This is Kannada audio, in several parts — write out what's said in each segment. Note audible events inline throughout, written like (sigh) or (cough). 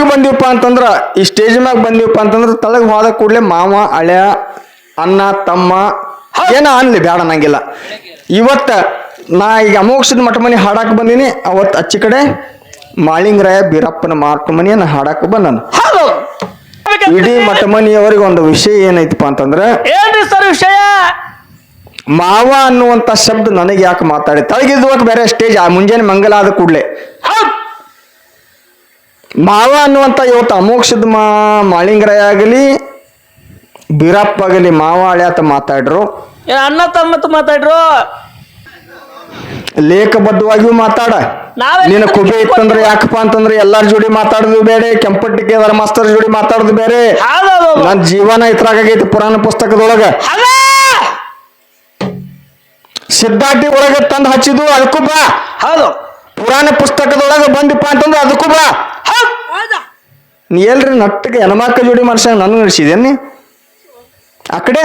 ಊರಿಗೆ ಬಂದಿವಪ್ಪ ಅಂತಂದ್ರ ಈ ಸ್ಟೇಜ್ ಮ್ಯಾಗ ಬಂದೀವಪ್ಪ ಅಂತಂದ್ರ ತಳಗ್ ಹೋದ ಕೂಡಲೇ ಮಾವ ಹಳೆಯ ಅಣ್ಣ ತಮ್ಮ ಏನ ಅನ್ಲಿ ಬೇಡ ನಂಗಿಲ್ಲ. ಇವತ್ತ ನಾ ಈಗ ಅಮೋಕ್ಷದ ಮಠ ಮನೆ ಹಾಡಾಕ್ ಬಂದೀನಿ ಅವತ್ತು ಅಚ್ಚಿ ಕಡೆ ಮಾಳಿಂಗರಾಯ ಬೀರಪ್ಪನ ಮಾಟ ಮನೆಯನ್ನ ಹಾಡಾಕ ಬಂದನು. ಇಡೀ ಮಠ ಮನೆಯವರಿಗೆ ಒಂದು ವಿಷಯ ಏನೈತಪ್ಪ ಅಂತಂದ್ರ ಏನ್ರಿ ಸರ್ ವಿಷಯ? ಮಾವ ಅನ್ನುವಂತ ಶಬ್ದ ನನಗೆ ಯಾಕೆ ಮಾತಾಡಿ ತಳಗಿದ್ವಾಗ ಬೇರೆ ಸ್ಟೇಜ್ ಆ ಮುಂಜಾನೆ ಮಂಗಲ ಆದ ಕೂಡಲೇ. ಮಾವ ಅನ್ನುವಂತ ಇವತ್ತು ಅಮೋಕ್ಷದ ಮಾ ಮಾಳಿಂಗರಾಯ ಆಗಲಿ ಬೀರಪ್ಪ ಆಗಲಿ ಮಾವ ಅಳ್ಯಾತ ಮಾತಾಡ್ರು. ಅಣ್ಣ ತಮ್ಮ ಮಾತಾಡ್ರು. ಲೇಖಬದ್ಧವಾಗಿಯೂ ಮಾತಾಡ. ನಾವೇ ನಿನ್ನ ಕುಬೆ ಇತ್ತಂದ್ರೆ ಯಾಕಪ್ಪ ಅಂತಂದ್ರೆ ಎಲ್ಲಾರ ಜೋಡಿ ಮಾತಾಡೋದು ಬೇರೆ ಕೆಂಪಟ್ಟಿಗೆ ಅದರ ಮಾಸ್ತರ್ ಜೋಡಿ ಮಾತಾಡೋದು ಬೇರೆ. ಹೌದೌದು ನನ್ನ ಜೀವನ ಆಗೈತಿ ಪುರಾಣ ಪುಸ್ತಕದೊಳಗ. ಅದ ಸಿದ್ಧಾರ್ಥಿ ಒಳಗೆ ತಂದು ಹಚ್ಚಿದು ಅದಕ್ಕೂ ಬಾ. ಹೌದು. ಪುರಾಣ ಪುಸ್ತಕದೊಳಗೆ ಬಂದಿಪ್ಪ ಅಂತಂದ್ರೆ ಅದಕ್ಕೂ ಬಾ. ನೀ ಎಲ್ರಿ ನಟ್ಟಕ್ಕೆ ಎನಮಾಕ ಜೋಡಿ ಮನುಷ್ಯ ನನ್ ನಡೆಸಿದೇನಿ ಆ ಕಡೆ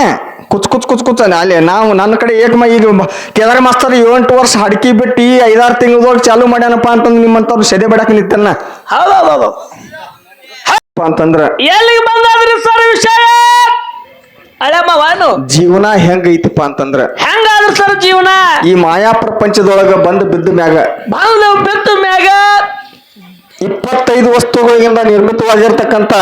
ಕುಚ್ ಕುಚ್ ಕುಚ್ ಕುಚ್ ಅಲ್ಲಿ ನಾವು ನನ್ನ ಕಡೆ ಏಕ್ ಈಗ ಕೇದಾರ ಮಾಸ್ತರ್ ಏಳೆಂಟು ವರ್ಷ ಹಡಕಿ ಬಿಟ್ಟು ಈ ಐದಾರು ತಿಂಗಳದೊಳಗೆ ಚಾಲು ಮಾಡ್ಯಾನಪ್ಪ ಅಂತಂದ್ರೆ ನಿಮ್ಮಂತವ್ರು ಸೆದೆ ಬಿಡಕ್ಕೆ ನಿಂತನ್ನ ಹೌದೌದು. ಅಂತಂದ್ರ ಎಲ್ಲಿಗೆ ಬಂದಾದ್ರಿ ಸರ್ ವಿಷಯ? ಅಳಮ್ಮವಾನು ಜೀವನ ಹೆಂಗ್ ಐತಿಪ್ಪ ಅಂತಂದ್ರ ಹೆಂಗಾದ್ರ ಸರ್ ಜೀವನ? ಈ ಮಾಯಾ ಪ್ರಪಂಚದೊಳಗ ಬಂದು ಬಿದ್ದ ಮ್ಯಾಗ ಬಂದು ಬಿತ್ತು ಮ್ಯಾಗ ಇಪ್ಪತ್ತೈದು ವಸ್ತುಗಳಿಂದ ನಿರ್ಮಿತವಾಗಿರ್ತಕ್ಕಂಥ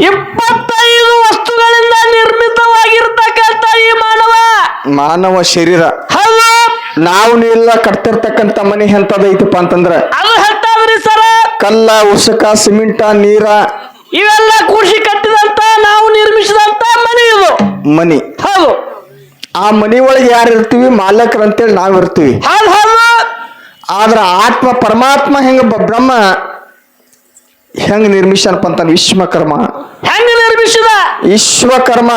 ಇಪ್ಪತ್ತೈದು ವಸ್ತುಗಳಿಂದ ನಿರ್ಮಿತವಾಗಿರ್ತಕ್ಕಂಥ ಈ ಮಾನವ. ಮಾನವ ಶರೀರ. ಹೌದು. ನಾವು ನೀಲ್ಲ ಕಟ್ತಿರ್ತಕ್ಕಂಥ ಮನೆ ಎಂತದೈತಪ್ಪ ಅಂತಂದ್ರ ಅದು ಹೇಳ್ತಾವ್ರಿ ಸರ. ಕಲ್ಲ ಉಸುಕ ಸಿಮೆಂಟ ನೀರ. ಇವೆಲ್ಲ ಕೂಡಿಸಿ ಕಟ್ಟಿದಂತ ನಾವು ನಿರ್ಮಿಸಿದಂತ ಮನೆ ಇದು. ಮನಿ. ಹೌದು. ಆ ಮನಿ ಒಳಗೆ ಯಾರು ಇರ್ತೀವಿ ಮಾಲಕರು ಅಂತೇಳಿ ನಾವು ಇರ್ತೀವಿ ಹೌದು ಹೌದು. ಆದ್ರ ಆತ್ಮ ಪರಮಾತ್ಮ ಹೆಂಗ ಬ್ರಹ್ಮ ಹೆಂಗ ನಿರ್ಮಿಸ್ಯಾನಪ್ಪ ಅಂತ ವಿಶ್ವಕರ್ಮ. ಹೆಂಗ್ ನಿರ್ಮಿಸಿದ? ವಿಶ್ವಕರ್ಮ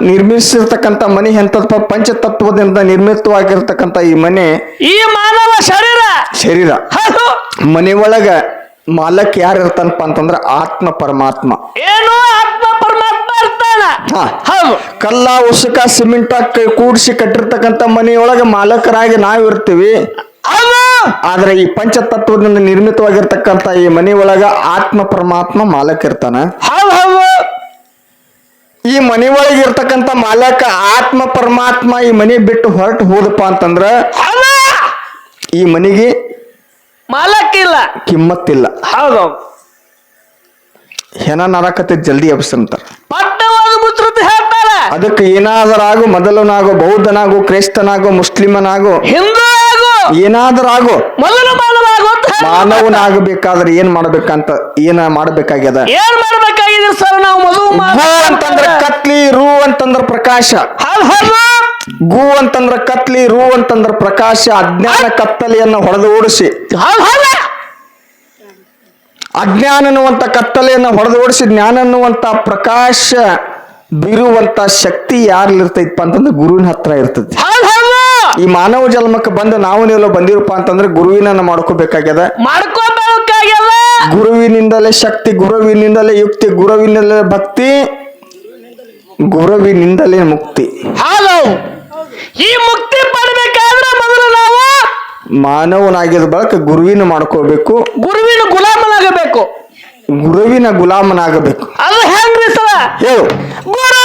ನಿರ್ಮಿಸಿರ್ತಕ್ಕಂಥ ಮನೆ ಎಂತದಪ್ಪ ಪಂಚತತ್ವದಿಂದ ನಿರ್ಮಿತವಾಗಿರ್ತಕ್ಕಂಥ ಈ ಮನೆ? ಈ ಮಾನವ ಶರೀರ? ಶರೀರ. ಮನೆ ಒಳಗ ಮಾಲಕ್ ಯಾರು ಇರ್ತಾನಪ್ಪ ಅಂತಂದ್ರ ಆತ್ಮ ಪರಮಾತ್ಮ. ಏನು ಆತ್ಮ ಪರಮಾತ್ಮ ಇರ್ತಾನ. ಹೌದು. ಕಲ್ಲ ಉಸುಕ ಸಿಮೆಂಟ್ ಕೂಡಿಸಿ ಕಟ್ಟಿರ್ತಕ್ಕಂಥ ಮನೆಯೊಳಗೆ ಮಾಲಕರಾಗಿ ನಾವು ಇರ್ತೀವಿ ಹೌದು. ಆದ್ರೆ ಈ ಪಂಚತತ್ವದಿಂದ ನಿರ್ಮಿತವಾಗಿರ್ತಕ್ಕಂತ ಈ ಮನೆ ಒಳಗ ಆತ್ಮ ಪರಮಾತ್ಮ ಮಾಲಕ್ ಇರ್ತಾನ. ಈ ಮನೆ ಒಳಗೆ ಇರ್ತಕ್ಕಂಥ ಮಾಲಕ ಆತ್ಮ ಪರಮಾತ್ಮ ಈ ಮನೆ ಬಿಟ್ಟು ಹೊರಟು ಹೋದಪ್ಪ ಅಂತಂದ್ರ ಈ ಮನೆಗೆ ಮಾಲಕ್ಕಿಲ್ಲ ಕಿಮ್ಮತ್ತಿಲ್ಲ. ಹೌದು. ಹೆಣ ನರಕತೆ ಜಲ್ದಿ ಎಬ್ಸಂತಾರ ಅದಕ್ಕೆ ಏನಾದರಾಗು ಮೊದಲನಾಗೋ ಬೌದ್ಧನಾಗು ಕ್ರೈಸ್ತನಾಗೋ ಮುಸ್ಲಿಮನಾಗೋ ಹಿಂದೂ ಆಗು ಆಗೋ. ಮೊದಲು. ಮಾನವನಾಗಬೇಕಾದ್ರೆ ಏನ್ ಮಾಡ್ಬೇಕಂತ ಏನ ಮಾಡ್ಬೇಕಾಗ್ಯದ? ಏನ್ ಮಾಡ್ಬೇಕಾಗಿದೆ ಸರ್ ನಾವು ಮದುವೆ ಗು ಅಂತಂದ್ರ ಕತ್ಲಿ ರು ಅಂತಂದ್ರ ಪ್ರಕಾಶ. ಗು ಅಂತಂದ್ರ ಕತ್ಲಿ ರು ಅಂತಂದ್ರ ಪ್ರಕಾಶ ಅಜ್ಞಾನ ಕತ್ತಲೆಯನ್ನ ಹೊಡೆದು ಓಡಿಸಿ. ಅಜ್ಞಾನ ಅನ್ನುವಂತ ಕತ್ತಲೆಯನ್ನು ಹೊಡೆದು ಓಡಿಸಿ ಜ್ಞಾನ ಅನ್ನುವಂತ ಪ್ರಕಾಶ ಬೀರುವಂತ ಶಕ್ತಿ ಯಾರಲ್ಲಿರ್ತೈತಪ್ಪ ಅಂತಂದ್ರೆ ಗುರುವಿನ ಹತ್ರ ಇರ್ತೈತಿ. ಈ ಮಾನವ ಜನ್ಮಕ್ಕೆ ಬಂದು ನಾವು ನೀವು ಬಂದಿರಪ್ಪ ಅಂತಂದ್ರೆ ಗುರುವಿನ ಮಾಡ್ಕೋಬೇಕಾಗ್ಯದ. ಮಾಡ್ಕೋಬೇಕಾಗ್ಯದ. ಗುರುವಿನಿಂದಲೇ ಶಕ್ತಿ ಗುರುವಿನಿಂದಲೇ ಯುಕ್ತಿ ಗುರುವಿನಿಂದಲೇ ಭಕ್ತಿ ಗುರುವಿನಿಂದಲೇ ಮುಕ್ತಿ. ಹಲೋ ಈ ಮುಕ್ತಿ ಪಡಬೇಕಾದ್ರೆ ಮೊದಲು ನಾವು ಮಾನವನಾಗಿದ ಬಳಕ ಗುರುವಿನ ಮಾಡ್ಕೋಬೇಕು. ಗುರುವಿನ ಗುಲಾಮನಾಗಬೇಕು. ಗುರುವಿನ ಗುಲಾಮನಾಗಬೇಕು. ಅದು ಹೆಂಗ್ರಿ ಸರ್? ಹೇಳು. ಗುರುವಿನ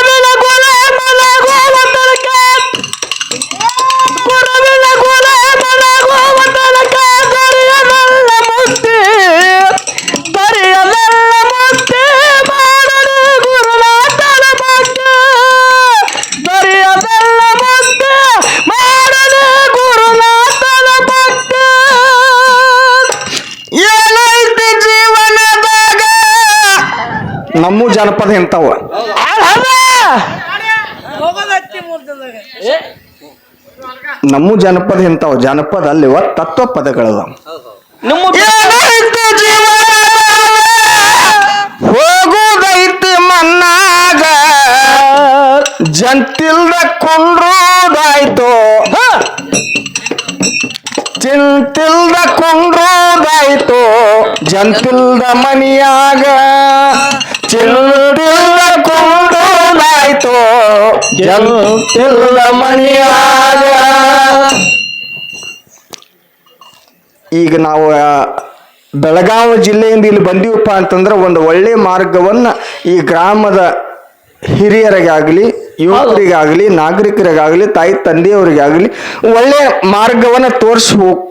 ನಮ್ಮ ಜನಪದ ಎಂತವ ನಮ್ಮ ಜನಪದ ಎಂತವ ಜನಪದ ಅಲ್ಲಿವ ತತ್ವ ಪದಗಳದ ಹೋಗುದೈತಿ ಮನ್ನಾಗ. ಜಂತಿಲ್ದ ಕುಂಡ್ರೋದಾಯ್ತು. ಚಿಂತಿಲ್ದ ಕುಂಡ್ರುದಾಯ್ತು. ಜಂತಿಲ್ದ ಮನಿಯಾಗ ಚಿಲ್ದಿಲ್ದ ಕೂಡೋದಾಯ್ತು ಚಿಲ್ಲ ಮಣಿಯಾಗ. ಈಗ ನಾವು ಬೆಳಗಾವಿ ಜಿಲ್ಲೆಯಿಂದ ಇಲ್ಲಿ ಬಂದೀವಪ್ಪ ಅಂತಂದ್ರೆ ಒಂದು ಒಳ್ಳೆ ಮಾರ್ಗವನ್ನ ಈ ಗ್ರಾಮದ ಹಿರಿಯರಿಗಾಗಲಿ ಯುವಕರಿಗಾಗಲಿ ನಾಗರಿಕರಿಗಾಗಲಿ ತಾಯಿ ತಂದೆಯವರಿಗಾಗಲಿ ಒಳ್ಳೆ ಮಾರ್ಗವನ್ನ ತೋರಿಸಿ ಹೋಗ್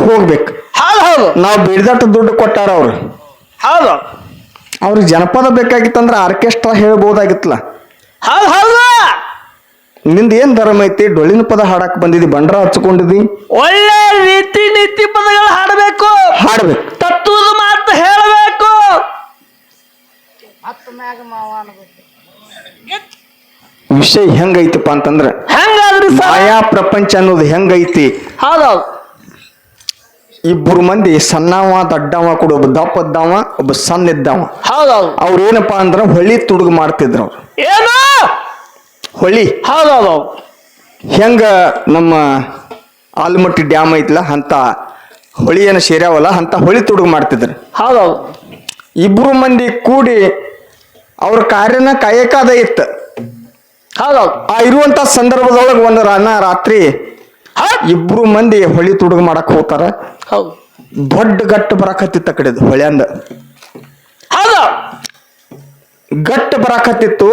ಹೋಗ್ಬೇಕು. ಹೌದು ಹೌದು. ನಾವು ಬಿಡದಟ್ಟು ದುಡ್ಡು ಕೊಟ್ಟಾರ ಅವ್ರು. ಹೌದು. ಅವ್ರಿಗೆ ಜನಪದ ಬೇಕಾಗಿತ್ತಂದ್ರೆ ಆರ್ಕೆಸ್ಟ್ರಾ ಹೇಳ್ಬೋದಾಗಿತ್ತಲ್ಲ. ಹೌದು ಹೌದು. ನಿಂದ ಏನ್ ಧರ್ಮ ಐತಿ? ಡೊಳ್ಳಿನ ಪದ ಹಾಡಕ್ ಬಂದಿದ್ದಿ ಬಂಡ್ರ ಹಚ್ಕೊಂಡಿದ್ದಿ ಒಳ್ಳೆ ರೀತಿ ನೀತಿ ಪದಗಳು ಹಾಡಬೇಕು. ಹಾಡಬೇಕು. ತತ್ವದ ಮಾತು ಹೇಳಬೇಕು. ವಿಷಯ ಹೆಂಗೈತಪ್ಪ ಅಂತಂದ್ರ ಹೆಂಗಾದ್ರಿ ಮಾಯಾ ಪ್ರಪಂಚ ಅನ್ನೋದು ಹೆಂಗೈತಿ? ಹೌದೌದು ಇಬ್ಬರು ಮಂದಿ ಸಣ್ಣವ ದಡ್ಡವ ಕೂಡ ಒಬ್ಬ ದಪ್ಪ ಇದ್ದವ ಒಬ್ಬ ಸಣ್ಣ ಇದ್ದವ. ಹೌದೌದು. ಅವ್ರು ಏನಪ್ಪಾ ಅಂದ್ರ ಹೊಳಿ ತುಡುಗು ಮಾಡ್ತಿದ್ರು ಅವ್ರು. ಏನು? ಹೊಳಿ. ಹೌದೌದು. ಹೆಂಗ ನಮ್ಮ ಆಲ್ಮಟ್ಟಿ ಡ್ಯಾಮ್ ಐತ್ಲ ಅಂತ ಹೊಳಿ ಏನು ಸೇರ್ಯಾವಲ್ಲ ಅಂತ ಹೊಳಿ ತುಡುಗು ಮಾಡ್ತಿದ್ರು. ಹೌದೌದು. ಇಬ್ರು ಮಂದಿ ಕೂಡಿ ಅವ್ರ ಕಾರ್ಯನ ಕಾಯಕಾದ ಇತ್ತು. ಹೌದೌದು. ಆ ಇರುವಂತ ಸಂದರ್ಭದೊಳಗೆ ಒಂದು ರಾನ ರಾತ್ರಿ ಹೌದ್ ಇಬ್ರು ಮಂದಿ ಹೊಳಿ ತುಡುಗು ಮಾಡಕ್ ಹೋಗ್ತಾರ. ಹೌದು. ದೊಡ್ಡ ಗಟ್ಟು ಬರಾಕತ್ತಿತ್ತ ಕಡೆದು ಹೊಳ್ಯಾಂದ. ಹೌದು. ಗಟ್ಟು ಬರಾಕತ್ತಿತ್ತು.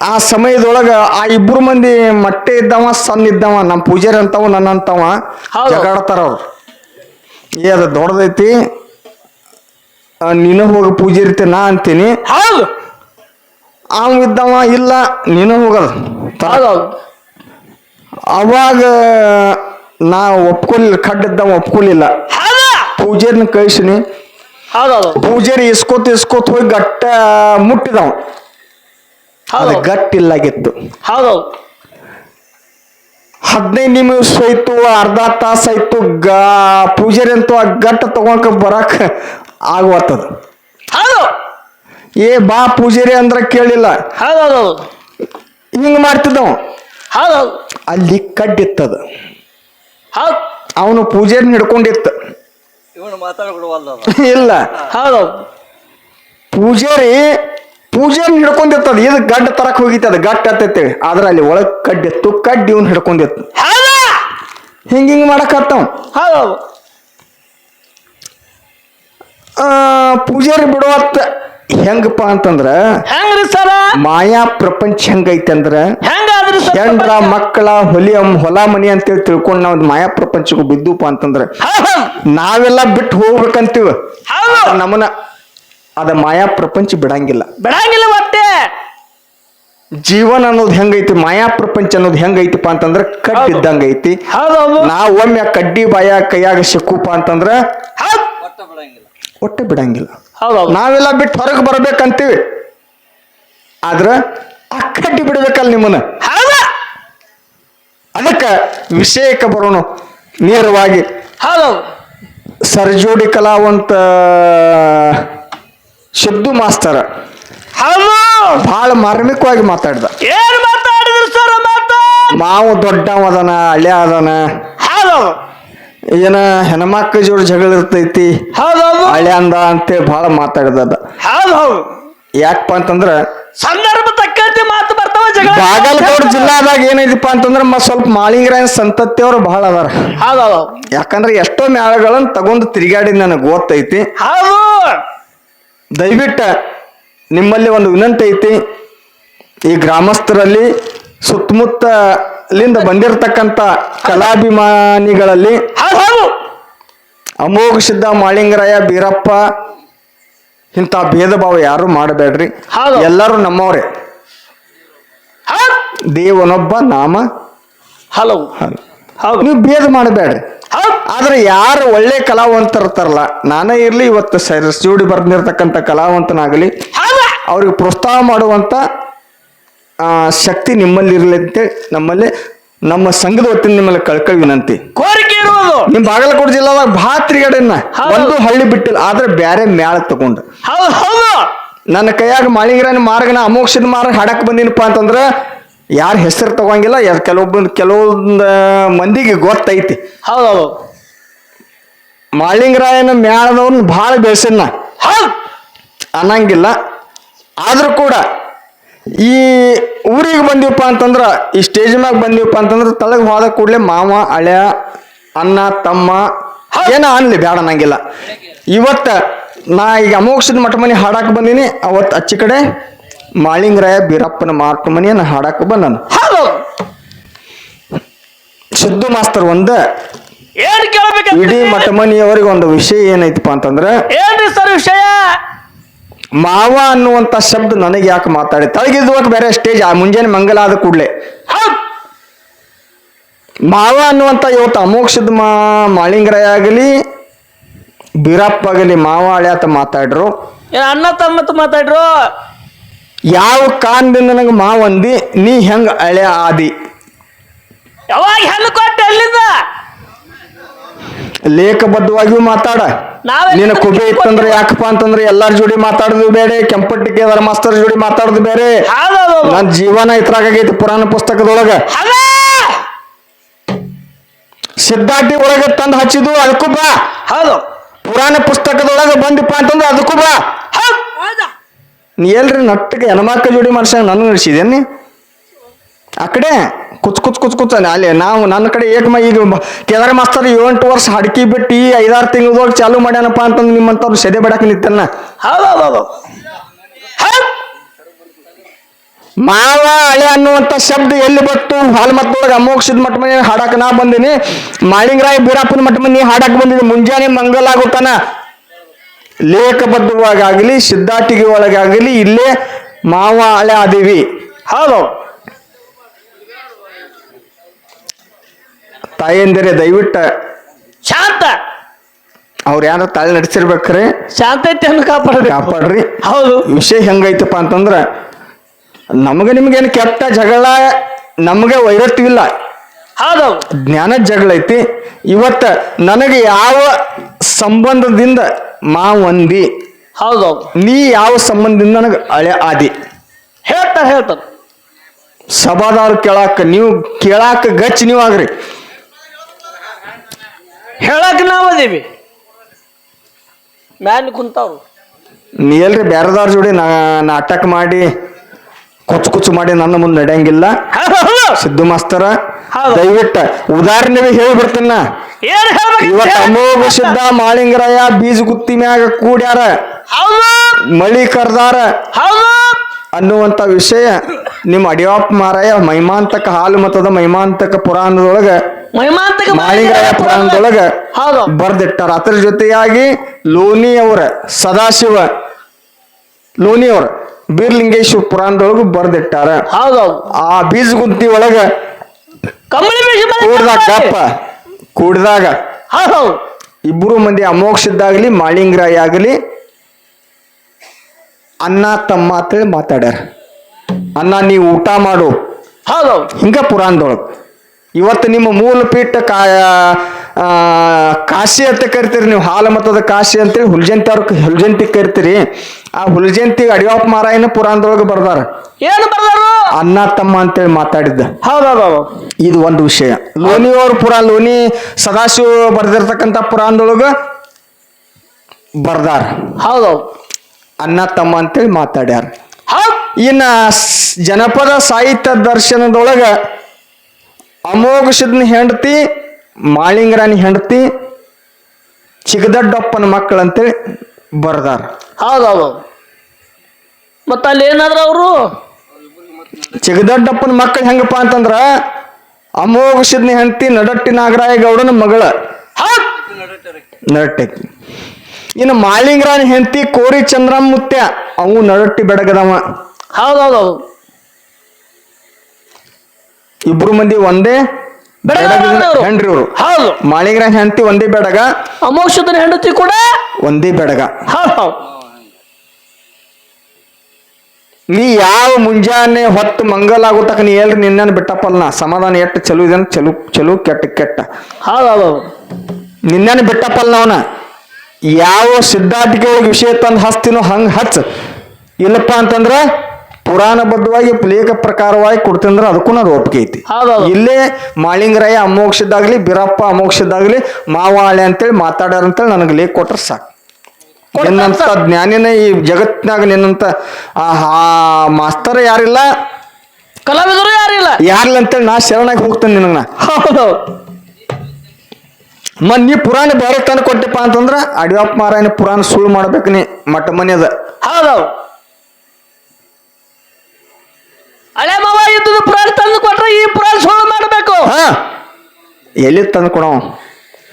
ಆ ಸಮಯದೊಳಗ ಆ ಇಬ್ರು ಮಂದಿ ಮಟ್ಟೆ ಇದ್ದವ ಸಣ್ಣ ಇದ್ದವ ನಮ್ಮ ಪೂಜಾರಿ ಅಂತವ ನನ್ನ ಅಂತವ. ಜಗಾಡ್ತಾರ ಅವ್ರು. ಏ ಅದು ದೊಡ್ಡದೈತಿ. ನೀನು ಹೋಗಿ ಇರ್ತಿ ನಾ ಅಂತೀನಿ. ಹೌದು. ಅವ ಇದ್ದವ ಇಲ್ಲ ನೀನು ಹೋಗದ. ಅವಾಗ ನಾ ಒಪ್ಕೊಲಿಲ್ಲ ಖಡ್ಡದ್ದ ಒಪ್ಕೊಲಿಲ್ಲ. ಹೌದ? ಪೂಜಾರಿನ ಕಳಿಸಿನಿ. ಹೌದೌದು. ಪೂಜಾರಿ ಇಸ್ಕೋತ್ ಇಸ್ಕೋತ್ ಹೋಗಿ ಗಟ್ಟ ಮುಟ್ಟಿದವ. ಅದು ಹೌದು ಗಟ್ಟಿಲ್ಲಾಗಿತ್ತು ಹೌದೌದು. ಹದಿನೈದು ನಿಮಿಷ ಆಯ್ತು ಅರ್ಧ ತಾಸು ಆಯ್ತು ಗಾ ಪೂಜಾರಿ ಅಂತೂ ಆ ಗಟ್ಟ ತಗೊಂಕ ಬರಕ್ ಆಗುವತ್ತದ. ಹೌದು. ಏ ಬಾ ಪೂಜಾರಿ ಅಂದ್ರ ಕೇಳಿಲ್ಲ. ಹೌದೌದು. ಹಿಂಗ್ ಮಾಡ್ತಿದ್ದವ. ಹೌದೌದು. ಅಲ್ಲಿ ಕಡ್ಡಿತ್ತದ. ಹೌದು. ಅವನು ಪೂಜೆ ಹಿಡ್ಕೊಂಡಿತ್ತ ಇವನು ಮಾತಾಡ್ಕೊಡುವಲ್ಲ (laughs) ಇಲ್ಲ. ಹೌದು. ಪೂಜಾರಿ ಪೂಜೆಯನ್ನ ಹಿಡ್ಕೊಂಡಿತ್ತು ಅದು. ಇದು ಗಡ್ಡ ತರಕ್ ಹೋಗಿತ್ತದ ಗಟ್ಟ ಹತ್ತೈತಿ ಆದ್ರೆ ಅಲ್ಲಿ ಒಳಗ್ ಕಡ್ಡಿತ್ತು ಕಡ್ಡಿ ಇವನು ಹಿಡ್ಕೊಂಡಿತ್ತು ಹಿಂಗ ಹಿಂಗ ಹಿಂಗ್ ಹತ್ತವ್ ಹೌದು. ಆ, ಪೂಜಾರಿ ಬಿಡುವತ್ತ. ಹೆಂಗಪ್ಪ ಅಂತಂದ್ರ ಹೆಂಗ್ರಿ ಸರ? ಮಾಯಾ ಪ್ರಪಂಚ ಹೆಂಗೈತೆ ಅಂದ್ರ ಹೆಂಗಾದ್ರಿ ಸರ್ ಹೆಂಡ್ರ ಮಕ್ಕಳ ಹೊಲಿ ಅಮ್- ಹೊಲ ಮನಿ ಅಂತೇಳಿ ತಿಳ್ಕೊಂಡು ನಾವು ಮಾಯಾ ಪ್ರಪಂಚಕ್ಕೂ ಬಿದ್ದುಪ್ಪ ಅಂತಂದ್ರ ಹೌದು. ನಾವೆಲ್ಲ ಬಿಟ್ಟು ಹೋಗ್ಬೇಕಂತೀವ. ಹೌದು. ನಮ್ಮನ್ನ ಅದ ಮಾಯಾ ಪ್ರಪಂಚ ಬಿಡಂಗಿಲ್ಲ. ಬಿಡಂಗಿಲ್ಲ ಮತ್ತೆ. ಜೀವನ ಅನ್ನೋದು ಹೆಂಗೈತಿ ಮಾಯಾ ಪ್ರಪಂಚ ಅನ್ನೋದು ಹೆಂಗೈತಿಪ್ಪ ಅಂತಂದ್ರ ಕಡ್ಡಿ ಇದ್ದಂಗ ಐತಿ ಹೌದೌದು ನಾವ್ ಒಮ್ಮೆ ಆ ಕಡ್ಡಿ ಬಾಯ ಕೈಯಾಗ ಸಿಕ್ಕುಪ್ಪ ಅಂತಂದ್ರ ಹೌದು. ಒಟ್ಟ ಬಿಡಂಗಿಲ್ಲ. ಒಟ್ಟೆ ಬಿಡಂಗಿಲ್ಲ. ಹೌದೌದು. ನಾವೆಲ್ಲ ಬಿಟ್ಟು ಹೊರಗೆ ಬರಬೇಕಂತೀವಿ. ಆದ್ರ ಕಡ್ಡಿ ಬಿಡ್ಬೇಕಲ್ಲ ನಿಮ್ಮನ್ನ. ಹೌದ? ಅದಕ್ಕೆ ವಿಷಯಕ್ಕೆ ಬರೋಣ. ನೇರವಾಗಿ ಹೌದೌದು. ಸರ್ಜೋಡಿ ಕಲಾವಂತ ಶಬ್ದು ಮಾಸ್ತರ. ಹೌದು. ಬಹಳ ಮಾರ್ಮಿಕವಾಗಿ ಮಾತಾಡ್ದ. ಏನ್ ಮಾತಾಡಿದ್ರು ಸರ್ ಮಾತ ಮಾವು ದೊಡ್ಡವದನ ಹಳ್ಳಿ ಅದನ ಹೌದೌದು. ಏನ ಹೆಣ್ಮಕ್ಳ ಜೋಡಿ ಜಗಳ ಇರ್ತೈತಿ. ಹೌದೌದು ಹಳ್ಳಿ ಅಂದ ಅಂತೇಳಿ ಬಹಳ ಮಾತಾಡಿದ ಹೌದು ಹೌದು. ಯಾಕಪ್ಪ ಅಂತಂದ್ರ ಸಂದರ್ಭ ತಕ್ಕಂತೆ ಮಾತು ಬರ್ತಾವ ಜಗಳ. ಬಾಗಲಕೋಟೆ ಜಿಲ್ಲಾದಾಗ ಏನೈತಿಪ್ಪ ಅಂತಂದ್ರ ಮ ಸ್ವಲ್ಪ ಮಾಳಿಂಗರಾಯನ ಸಂತತಿಯವರು ಬಹಳ ಅದಾರ. ಹೌದೌದು ಯಾಕಂದ್ರೆ ಎಷ್ಟೋ ಮ್ಯಾಳಗಳನ್ನ ತಗೊಂಡು ತಿರುಗಾಡಿ ನನಗೆ ಗೊತ್ತೈತಿ. ಹೌದು. ದಯವಿಟ್ಟು ನಿಮ್ಮಲ್ಲಿ ಒಂದು ವಿನಂತಿ ಐತಿ. ಈ ಗ್ರಾಮಸ್ಥರಲ್ಲಿ ಸುತ್ತಮುತ್ತಲಿಂದ ಬಂದಿರತಕ್ಕಂತ ಕಲಾಭಿಮಾನಿಗಳಲ್ಲಿ ಅಮೋಘ ಸಿದ್ಧ ಮಾಳಿಂಗರಾಯ ಬೀರಪ್ಪ ಇಂಥ ಭೇದ ಭಾವ ಯಾರು ಮಾಡಬೇಡ್ರಿ? ಹೌದು. ಎಲ್ಲರೂ ನಮ್ಮವ್ರೆ. ದೇವನೊಬ್ಬ ನಾಮ ಹಲವು. ಹಲವು. ಹೌದು. ನೀವು ಭೇದ ಮಾಡಬೇಡ್ರಿ. ಹೌದು. ಆದ್ರೆ ಯಾರು ಒಳ್ಳೆ ಕಲಾವಂತರು ಇರ್ತಾರಲ್ಲ ನಾನೇ ಇರ್ಲಿ ಇವತ್ತು ಸೈರಸ್ ಜೋಡಿ ಬರ್ದಿರ್ತಕ್ಕಂಥ ಕಲಾವಂತನಾಗಲಿ ಹೌದ. ಅವ್ರಿಗೆ ಪ್ರೋತ್ಸಾಹ ಮಾಡುವಂತ ಆ, ಶಕ್ತಿ ನಿಮ್ಮಲ್ಲಿ ಇರಲಿ ಅಂತೇಳಿ ನಮ್ಮಲ್ಲಿ ನಮ್ಮ ಸಂಘದ ವತಿಯಿಂದ ನಿಮ್ಮಲ್ಲಿ ಕಳ್ಕಳ ವಿನಂತಿ. ಕೋರಿಕೆ ಇರುವುದು. ನಿಮ್ ಬಾಗಲಕೋಟೆ ಜಿಲ್ಲಾದಾಗ ಭಾಳ ತಿರುಗಾಡಿನ ಹೌದು. ಒಂದು ಹಳ್ಳಿ ಬಿಟ್ಟಿಲ್ಲ ಆದ್ರೆ ಬ್ಯಾರೆ ಮ್ಯಾಳ ತಗೊಂಡು. ಹೌದು ಹೌದು. ನನ್ನ ಕೈಯಾಗ ಮಾಳಿಂಗರನ ಮಾರ್ಗನ ಅಮೋಕ್ಷದ ಮಾರ್ಗ ಹಾಡಕ್ ಬಂದಿನಪ್ಪ ಅಂತಂದ್ರ ಯಾರ ಹೆಸರು ತಗೊಂಗಿಲ್ಲ ಯಾರ್ ಕೆಲವೊಬ್ಬ ಕೆಲವೊಂದು ಮಂದಿಗೆ ಗೊತ್ತೈತಿ. ಹೌದೌದು ಮಾಳಿಂಗರಾಯನ ಮ್ಯಾಳದವ್ರನ್ನ ಭಾಳ ಬೆಳೆಸಿನ ಹೌದು. ಅನ್ನಂಗಿಲ್ಲ. ಆದ್ರೂ ಕೂಡ ಈ ಊರಿಗೆ ಬಂದಿವಪ್ಪ ಅಂತಂದ್ರ ಈ ಸ್ಟೇಜ್ ಮ್ಯಾಗ ಬಂದಿವಪ್ಪ ಅಂತಂದ್ರ ತಳಗ್ ಹೋದ ಕೂಡಲೇ ಮಾವ ಅಳ್ಯ ಅಣ್ಣ ತಮ್ಮ ಏನ ಅನ್ಲಿ ಬೇಡ ಅನ್ನಂಗಿಲ್ಲ ಇವತ್ತ ನಾ ಈಗ ಅಮೋಕ್ಷದ ಮಠ ಮನೆ ಹಾಡಾಕ್ ಬಂದೀನಿ ಅವತ್ತು ಅಚ್ಚಿ ಕಡೆ ಮಾಳಿಂಗರಾಯ ಬೀರಪ್ಪನ ಮಾಟ ಮನೆಯನ್ನ ಹಾಡಾಕ ಬಂದನು. ಸಿದ್ದು ಮಾಸ್ತರ್ ಒಂದ ಇಡೀ ಮಠ ಮನೆಯವರಿಗೆ ಒಂದು ವಿಷಯ ಏನೈತಪ್ಪ ಅಂತಂದ್ರ ಏನ್ರಿ ಸರ್ ವಿಷಯ? ಮಾವ ಅನ್ನುವಂತ ಶಬ್ದ ನನಗೆ ಯಾಕೆ ಮಾತಾಡಿ? ತಳಗಿದ್ವಾಗ ಬೇರೆ ಸ್ಟೇಜ್ ಆ ಮುಂಜಾನೆ ಮಂಗಲ ಆದ ಕೂಡ್ಲೆ. ಮಾವ ಅನ್ನುವಂತ ಇವತ್ತು ಅಮೋಕ್ಷದ ಮಾ ಮಾಳಿಂಗರಾಯ ಆಗಲಿ ಬೀರಪ್ಪ ಆಗಲಿ ಮಾವ ಅಳ್ಯಾತ ಮಾತಾಡ್ರು. ಅಣ್ಣ ತಮ್ಮತ್ ಮಾತಾಡ್ರು? ಯಾವ ಕಾರಣದಿಂದ ನನಗೆ ಮಾವ ಅಂದಿ? ನೀ ಹೆಂಗ ಹಳೆ ಆದಿ? ಯಾವಾಗ ಹೆಣ್ಣು ಕೊಟ್ಟ ಎಲ್ಲಿಂದ ಲೇಖಬದ್ಧವಾಗಿಯೂ ಮಾತಾಡ. ನೀನು ನಿನ್ನ ಕುಬೆ ಇತ್ತಂದ್ರೆ ಯಾಕಪ್ಪ ಅಂತಂದ್ರೆ ಎಲ್ಲಾರ ಜೋಡಿ ಮಾತಾಡೋದು ಬೇರೆ ಕೆಂಪಟ್ಟಿ ಅದರ ಮಾಸ್ತರ್ ಜೋಡಿ ಮಾತಾಡೋದು ಬೇರೆ. ಹೌದೌದು. ನನ್ನ ಜೀವನ ಇದ್ರಾಗೈತಿ ಪುರಾಣ ಪುಸ್ತಕದೊಳಗ. ಸಿದ್ಧಾರ್ಥಿ ಒಳಗೆ ತಂದು ಹಚ್ಚಿದ್ದು ಅದಕ್ಕೂ ಬಾ. ಹೌದು. ಪುರಾಣ ಪುಸ್ತಕದೊಳಗೆ ಬಂದಿಪ್ಪ ಅಂತಂದ್ರೆ ಅದಕ್ಕೂ ಬಾ. ಹೌದ್? ನೀ ಎಲ್ರಿ ನಟ್ಟಿಗೆ ಹೆಣ್ಮಕ್ಳ ಜೋಡಿ ಮನುಷ್ಯ ನನ್ನ ನಡೆಸಿದೇನಿ ಆ ಕಡೆ? ಕುಚ್ ಕುಚ್ ಕುಚ್ ಕುಚ್ ಅಲ್ಲಿ ನಾವು ನನ್ನ ಕಡೆ ಏಕ್ ಮೈ ಈಗ ಕೇದಾರ ಮಾಸ್ತರ್ ಏಂಟು ವರ್ಷ ಹಡಕಿ ಬಿಟ್ಟು ಈ ಐದಾರು ತಿಂಗಳದೊಳಗೆ ಚಾಲು ಮಾಡ್ಯಾನಪ್ಪ ಅಂತಂದು ನಿಮ್ಮಂತವ್ರು ಸೆದೆ ಬಿಡಕ್ಕೆ ನಿಂತಲ್ಲ ಹೌದೌದು ಹೌದ್. ಮಾವ ಹಳೆ ಅನ್ನುವಂಥ ಶಬ್ದ ಎಲ್ಲಿ ಹಾಲ್ ಹಾಲ್ಮತ್ತೊಳಗೆ ಅಮೋಕ್ಷದ ಮಠ ಮನೆ ಹಾಡಾಕ ನಾ ಬಂದಿನಿ. ಮಾಳಿಂಗರಾಯ ಬೀರಪ್ಪನ ಮಠ ಮನೆ ಹಾಡಾಕ ಬಂದಿನಿ ಮುಂಜಾನೆ ಮಂಗಲ ಆಗುತ್ತಾನ. ಲೇಖಬದ್ಧವಾಗಲಿ ಸಿದ್ಧಾಟಿಗೆ ಒಳಗಾಗಲಿ ಇಲ್ಲೇ ಮಾವ ಹಳೆ ಆದೀವಿ. ಹೌದು. ತಾಯಂದಿರೆ ದಯವಿಟ್ಟ ಶಾಂತ. ಅವ್ರು ಯಾರ ತಾಳಿ ನಡೆಸಿರ್ಬೇಕ್ರಿ. ಶಾಂತತೆಯನ್ನು ಕಾಪಾಡ್ರಿ. ಕಾಪಾಡ್ರಿ. ಹೌದು. ವಿಷಯ ಹೆಂಗೈತಪ್ಪ ಅಂತಂದ್ರ ನಮಗೆ ನಿಮ್ಗೇನು ಕೆಟ್ಟ ಜಗಳ ನಮಗೆ ವೈರತ್ವಿಲ್ಲ ಹೌದು. ಜ್ಞಾನ ಜಗಳ ಐತಿ. ಇವತ್ತ ನನಗೆ ಯಾವ ಸಂಬಂಧದಿಂದ ಮಾ ಒಂದಿ? ಹೌದು. ನೀ ಯಾವ ಸಂಬಂಧದಿಂದ ನನಗೆ ಅಳೆ ಆದಿ? ಹೇಳ್ತಾರೆ ಹೇಳ್ತಾರೆ. ಸಭಾದಾರು ಕೇಳಾಕ ನೀವು ಕೇಳಾಕ ಗಚ್ಚ ನೀವು ಹೇಳಕ್ ನಾವ್ ಅದೀವಿ. ಮ್ಯಾನ್ ಕುಂತಾವ್ರು. ನೀ ಎಲ್ರಿ ಜೋಡಿ ನಾ ನಾಟಕ ಮಾಡಿ ಕುಚ್ ಕುಚ್ ಮಾಡಿ ನನ್ನ ಮುಂದೆ ನಡೆಯಂಗಿಲ್ಲ. ಸಿದ್ದು ಮಾಸ್ತರ. ದಯವಿಟ್ಟು ಉದಾಹರಣೆ ಹೇಳಿ ಬರ್ತೀನ ಇವತ್ತು ಅಮೋಘ ಸಿದ್ಧ ಮಾಳಿಂಗರಾಯ ಬೀಜ ಗುತ್ತಿ ಮ್ಯಾಗ ಕೂಡ್ಯಾರ. ಮಳಿ ಕರ್ದಾರ ಅನ್ನುವಂತ ವಿಷಯ ನಿಮ್ಮ ಅಡಿಯಪ್ಪ ಮಾರಾಯ ಮೈಮಾಂತಕ ಹಾಲು ಮತದ ಮೈಮಾಂತಕ ಪುರಾಣದೊಳಗ ಮಹಿಮಾಂತಕ ಮಾಳಿಂಗರಾಯ ಪುರಾಣದೊಳಗ ಹೌದು. ಬರ್ದಿಟ್ಟಾರ ಅದ್ರ ಜೊತೆಯಾಗಿ ಲೋನಿ ಅವರ ಸದಾಶಿವ ಲೋನಿ ಅವರ ಬೀರ್ಲಿಂಗೇಶ್ವರ ಪುರಾಣದೊಳಗು ಬರ್ದಿಟ್ಟಾರ. ಹೌದೌದು ಆ ಬೀಜ ಗುಂತಿ ಒಳಗ ಕಂಬಳಿ ಬೀಜ ಮೇಲೆ ಕೂಡ್ದಾಗ ಗಪ್ಪ ಕೂಡಿದಾಗ ಹೌದೌದು ಇಬ್ಬರು ಮಂದಿ ಅಮೋಕ್ಷದ್ದಾಗಲಿ ಮಾಳಿಂಗರಾಯ ಆಗಲಿ ಅನ್ನ ತಮ್ಮ ಅಂತೇಳಿ ಮಾತಾಡ್ಯಾರ. ಅನ್ನ ನೀವು ಊಟ ಮಾಡು. ಹೌದೌದು ಹಿಂಗ ಪುರಾಣದೊಳಗೆ. ಇವತ್ತು ನಿಮ್ಮ ಮೂಲ ಪೀಠ ಕಾ ಕಾಶಿ ಅಂತ ಕರಿತೀರಿ ನೀವು ಹಾಲು ಮತದ ಕಾಶಿ ಅಂತೇಳಿ ಹುಲ್ಜಂತಿ ಅವ್ರ ಹುಲ್ಜಂತಿ ಕರಿತೀರಿ. ಆ ಹುಲ್ಜಂತಿ ಅಡಿಯಪ್ಪ ಮಾರಾಯನ ಪುರಾಣದೊಳಗೆ ಬರ್ದಾರ. ಏನು ಬರ್ದಾರ? ಅನ್ನ ತಮ್ಮ ಅಂತೇಳಿ ಮಾತಾಡಿದ್ದ. ಹೌದೌದು ಇದು ಒಂದು ವಿಷಯ. ಲೋನಿ ಅವ್ರ ಪುರಾಣ ಲೋನಿ ಸದಾಶಿವ ಬರ್ದಿರ್ತಕ್ಕಂಥ ಪುರಾಣದೊಳಗ ಬರ್ದಾರ. ಹೌದೌದು ಅನ್ನ ತಮ್ಮ ಅಂತೇಳಿ ಮಾತಾಡ್ಯಾರ. ಇನ್ನ ಜನಪದ ಸಾಹಿತ್ಯ ದರ್ಶನದೊಳಗ ಅಮೋಘ ಸಿದ್ಧನ ಹೆಂಡತಿ ಮಾಳಿಂಗರಾಣಿ ಹೆಂಡತಿ ಚಿಗದಡ್ಡಪ್ಪನ ಮಕ್ಕಳು ಅಂತೇಳಿ ಬರ್ದಾರ. ಹೌದೌದು. ಮತ್ತ ಅಲ್ಲಿ ಏನಾದ್ರ ಅವರು? ಚಿಗದಡ್ಡಪ್ಪನ ಮಕ್ಕಳು ಹೆಂಗಪ್ಪ ಅಂತಂದ್ರ ಅಮೋಘ ಸಿದ್ಧನ ಹೆಂಡತಿ ನಡಟ್ಟಿ ನಾಗರಾಯ ಗೌಡನ ಮಗಳ ನಡಟ್ಟಿ. ಇನ್ನು ಮಾಳಿಂಗರಾಣಿ ಹೆಂಡತಿ ಕೋರಿ ಚಂದ್ರಮುತ್ಯ ಮುತ್ಯ ಅವು ನಡಟ್ಟಿ ಬೆಡಗದವ. ಹೌದೌದೌದು. ಇಬ್ರು ಮಂದಿ ಒಂದೇ. ಹೆಂಡ್ರಿ ಇವರು. ಹೌದು. ಮಾಳಿಂಗರಾಣಿ ಹೆಂಡತಿ ಒಂದೇ ಬೆಡಗ. ಅಮೋಕ್ಷತನ ಹೆಂಡತಿ ಕೂಡ ಒಂದೇ ಬೆಡಗ. ಹೌದು ಹೌದು. ನೀ ಯಾವ ಮುಂಜಾನೆ ಹೊತ್ತು ಮಂಗಲ್ ಆಗುತ್ತಕ ನೀ ಹೇಳ್ರಿ ನಿನ್ನ ಬಿಟ್ಟಪ್ಪಲ್ಲ ನಾ. ಸಮಾಧಾನ ಎಟ್ಟು ಚಲೋ ಇದೆ ಚಲೋ ಚಲೋ ಕೆಟ್ಟ ಕೆಟ್ಟ. ಹೌದೌದು ನಿನ್ನ ಬಿಟ್ಟಪ್ಪಲ್ಲ ಅವನ. ಯಾವ ಸಿದ್ಧಾರ್ಥಿಗೆ ಹೋಗಿ ವಿಷಯ ತಂದು ಹಚ್ತೀನೋ ಹಂಗ ಹಚ್ ಇಲ್ಲಪ್ಪ ಅಂತಂದ್ರ ಪುರಾಣಬದ್ಧವಾಗಿ ಲೇಖ ಪ್ರಕಾರವಾಗಿ ಕೊಡ್ತಂದ್ರ ಅದಕ್ಕೂ ಅದು ಒಪ್ಪಿಗೆ ಐತಿ. ಹೌದೌದು. ಇಲ್ಲೇ ಮಾಳಿಂಗರಾಯ ಅಮೋಕ್ಷದಾಗ್ಲಿ ಬಿರಪ್ಪ ಅಮೋಕ್ಷದಾಗ್ಲಿ ಮಾವಾಳೆ ಅಂತೇಳಿ ಮಾತಾಡ್ಯಾರ ಅಂತೇಳಿ ನನಗೆ ಲೇಖ ಕೊಟ್ರೆ ಸಾಕು. ಕೊಡ್ತಾರ್ ನಿನ್ನಂತ ಸರ್. ಜ್ಞಾನಿನ ಈ ಜಗತ್ನಾಗ ನಿನ್ನಂತ ಆ ಆ ಮಾಸ್ತರ್ ಯಾರಿಲ್ಲ? ಕಲಾವಿದರು ಯಾರಿಲ್ಲ? ಯಾರಿಲ್ಲ ಅಂತೇಳಿ ನಾ ಶರಣಾಗಿ ಹೋಗ್ತೇನೆ ನಿನಗೆ ನಾ. ಹೌದೌದು ಮತ್ ನೀ ಪುರಾಣ ಬೇರೆ ತಂದು ಕೊಟ್ಟಪ್ಪ ಅಂತಂದ್ರ ಅಡಿಯಪ್ಪ ಮಾರಾಯಣ ಪುರಾಣ ಸುಳ್ಳು ಮಾಡ್ಬೇಕು ನೀ ಮಟ್ಟ ಮನೆ ಅದ ಹೌದೌದು ಹಳೆ ಮಾವ ಇದ್ದದ ಪುರಾಣ ತಂದು ಕೊಟ್ರೆ ಈ ಪುರಾಣ ಸುಳ್ಳು ಮಾಡಬೇಕು. ಹಾ. ಎಲ್ಲಿ ತಂದು ಕೊಡವ?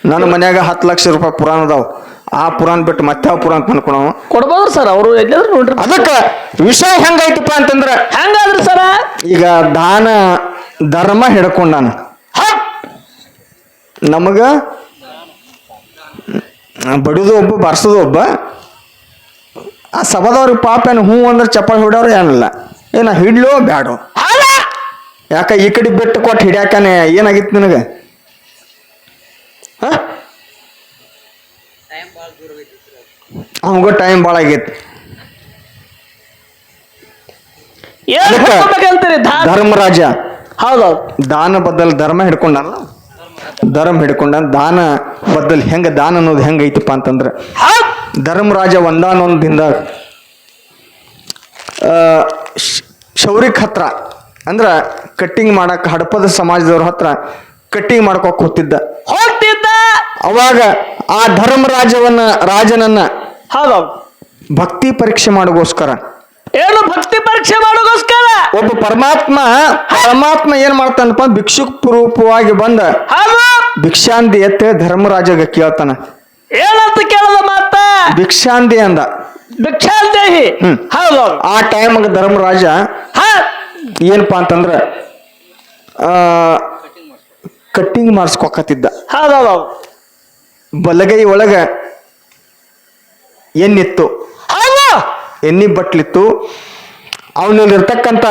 ನನ್ನ ಮನ್ಯಾಗ ಹತ್ತು ಲಕ್ಷ ರೂಪಾಯಿ ಪುರಾಣ ಅದಾವ. ಆ ಪುರಾಣ ಬಿಟ್ಟು ಮತ್ತೆ ಯಾವ ಪುರಾಣ ತಂದು ಕೊಡವ? ಕೊಡ್ಬೋದ್ರಿ ಸರ್ ಅವರು ಎಲ್ಲಿದ್ರು ನೋಡ್ರಿ. ಅದಕ್ಕೆ ವಿಷಯ ಹೆಂಗೈತಪ್ಪ ಅಂತಂದ್ರ ಹೆಂಗಾದ್ರಿ ಸರ? ಈಗ ದಾನ ಧರ್ಮ ಹಿಡ್ಕೊಂಡಾನ ನಮಗ ಬಡಿದು ಒಬ್ಬ ಬರ್ಸೋದು ಒಬ್ಬ. ಆ ಸಭಾದವ್ರಿಗೆ ಪಾಪ ಏನು ಹ್ಞೂ ಅಂದ್ರೆ ಚಪ್ಪಾಳೆ ಹೊಡ್ಯವ್ರು ಏನಿಲ್ಲ. ಏನ ಹಿಡ್ಲೋ ಬ್ಯಾಡೋ? ಯಾಕ ಈ ಕಡೆ ಬೆಟ್ಟು ಕೊಟ್ಟು ಹಿಡ್ಯಾಕನೆ? ಏನಾಗಿತ್ತು ನಿನಗೆ? ಅವಂಗ ಟೈಮ್ ಭಾಳ ಆಗೈತಿ. ಧರ್ಮರಾಜ. ಹೌದೌದು. ದಾನ ಬದಲ್ ಧರ್ಮ ಹಿಡ್ಕೊಂಡಲ್ಲ ಧರ್ಮ ಹಿಡ್ಕೊಂಡ ದಾನ ಬದಲ್ ಹೆಂಗ ದಾನ ಅನ್ನೋದು ಹೆಂಗ ಐತಪ್ಪ ಅಂತಂದ್ರ ಧರ್ಮರಾಜ ಒಂದಾನೊಂದಿಂದ ಶೌರಿಕ್ ಹತ್ರ ಅಂದ್ರೆ ಕಟ್ಟಿಂಗ್ ಮಾಡಕ್ ಹಡಪದ ಸಮಾಜದವ್ರ ಹತ್ರ ಕಟ್ಟಿಂಗ್ ಮಾಡ್ಕೋಕ್ ಹೋಗ್ತಿದ್ದ. ಹೋಗ್ತಿದ್ದ? ಅವಾಗ ಆ ಧರ್ಮರಾಜವನ್ನ ರಾಜನನ್ನ ಹೌದೌದು ಭಕ್ತಿ ಪರೀಕ್ಷೆ ಮಾಡೋಗೋಸ್ಕರ. ಏನು ಭಕ್ತಿ ಪರೀಕ್ಷೆ ಮಾಡೋಗೋಸ್ಕರ? ಒಬ್ಬ ಪರಮಾತ್ಮ ಪರಮಾತ್ಮ ಏನ್ ಮಾಡ್ತಾನಪ್ಪ? ಭಿಕ್ಷುಕ್ ರೂಪವಾಗಿ ಬಂದ. ಹೌದು. ಭಿಕ್ಷಾಂದಿ ಎತ್ತ ಧರ್ಮರಾಜಗ ಕೇಳ್ತಾನ. ಏನಂತ ಕೇಳದ ಮಾತ? ಭಿಕ್ಷಾಂದಿ ಅಂದ. ಭಿಕ್ಷಾಂದೇಹಿ. ಹೌದೌದು ಆ ಟೈಮ್ಗೆ ಧರ್ಮರಾಜ ಹಾ? ಏನಪ್ಪಾ ಅಂತಂದ್ರ ಕಟ್ಟಿಂಗ್ ಮಾಡಿಸ್ಕೊಕತ್ತಿದ್ದ. ಹೌದೌದು ಬಲಗೈ ಒಳಗ ಎಣ್ಣಿತ್ತು. ಎನ್ನಿ ಎಣ್ಣಿ ಬಟ್ಲಿತ್ತು. ಅವನಲ್ಲಿರ್ತಕ್ಕಂಥ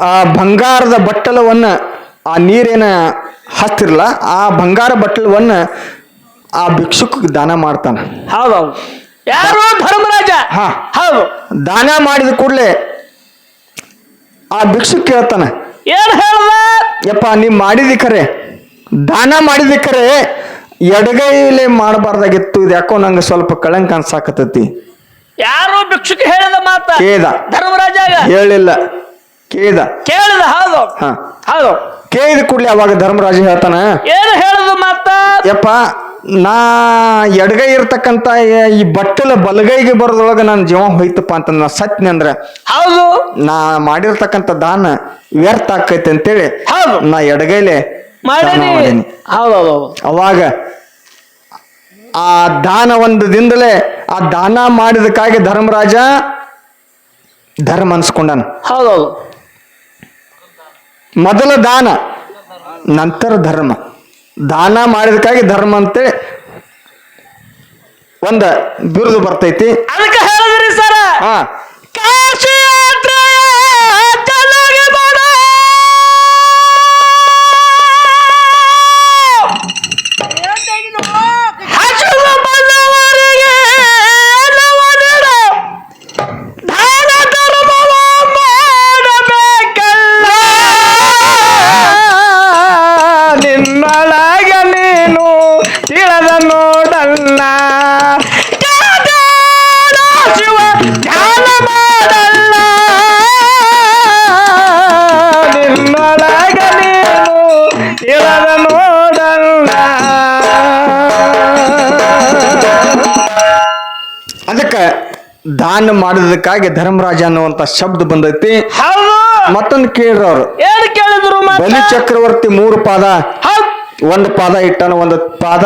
ಆ ಬಂಗಾರದ ಬಟ್ಟಲವನ್ನ ಆ ನೀರೇನ ಹಸ್ತಿರಲ್ಲ ಆ ಬಂಗಾರ ಬಟ್ಟಲವನ್ನ ಆ ಭಿಕ್ಷುಕ್ ದಾನ ಮಾಡ್ತಾನೆ. ಹೌದೌದು. ಯಾರು ಧರ್ಮರಾಜ. ಹಾ. ಹೌದು. ದಾನ ಮಾಡಿದ ಕೂಡಲೇ ಆ ಭಿಕ್ಷುಕ್ ಕೇಳ್ತಾನೆ. ಏನ್ ಹೇಳ್ದ? ಯಪ್ಪ ನೀ ಮಾಡಿದಿ ಖರೆ ದಾನ ಮಾಡಿದಿ ಖರೆ ಎಡಗೈಲೆ ಮಾಡಬಾರ್ದಾಗಿತ್ತು. ಇದು ಯಾಕೋ ನಂಗೆ ಸ್ವಲ್ಪ ಕಳಂಕ ಅನ್ಸಾಕತ್ತೈತಿ. ಯಾರು ಭಿಕ್ಷುಕ್ ಹೇಳಿದ ಮಾತ? ಕೇದ. ಧರ್ಮರಾಜ ಹೇಳಿಲ್ಲ. ಕೇದ. ಕೇಳಿದ ಹೌದು. ಹಾ. ಹೌದು. ಕೇಳಿದ ಕೂಡಲೇ ಅವಾಗ ಧರ್ಮರಾಜ ಹೇಳ್ತಾನ. ಏನು ಹೇಳುದು ಮಾತ? ಯಪ್ಪ ನಾ ಎಡಗೈ ಇರ್ತಕ್ಕಂಥ ಈ- ಬಟ್ಟಲ ಬಲಗೈಗೆ ಬರೋದ್ರೊಳಗೆ ನನ್ನ ಜೀವ ಹೋಯ್ತಪ್ಪ ಅಂತ ನಾ ಸತ್ನಿ ಅಂದ್ರೆ ಹೌದು. ನಾ ಮಾಡಿರ್ತಕ್ಕಂಥ ದಾನ ವ್ಯರ್ಥ ಆಕೈತಿ ಅಂತೇಳಿ ಹೌದು. ನಾ ಎಡಗೈಲೆ ಮಾಡೀನಿ. ಹೌದೌದು ಅವಾಗ ಆ ದಾನ ಒಂದು ದಿನದಲ್ಲೇ ಆ ದಾನ ಮಾಡಿದಕ್ಕಾಗಿ ಧರ್ಮರಾಜ ಧರ್ಮ ಅನ್ಸ್ಕೊಂಡನು. ಹೌದೌದು. ಮೊದಲ ದಾನ ನಂತರ ಧರ್ಮ. ದಾನ ಮಾಡಿದಕ್ಕಾಗಿ ಧರ್ಮ ಅಂತೇಳಿ ಒಂದ ಬಿರುದು ಬರ್ತೈತಿ. ಅದಕ್ಕೆ ಹೇಳಿದ್ರಿ ಸರ್. ಹಾ. ಕಾಶಿ ಮಾಡಿದಕ್ಕಾಗಿ ಧರ್ಮರಾಜ ಅನ್ನುವಂತ ಶಬ್ದ ಬಂದೈತಿ. ಮತ್ತೊಂದು ಕೇಳ್ರ ಅವ್ರು? ಬಲಿ ಚಕ್ರವರ್ತಿ ಮೂರು ಪಾದ ಒಂದು ಪಾದ ಇಟ್ಟನ ಒಂದು ಪಾದ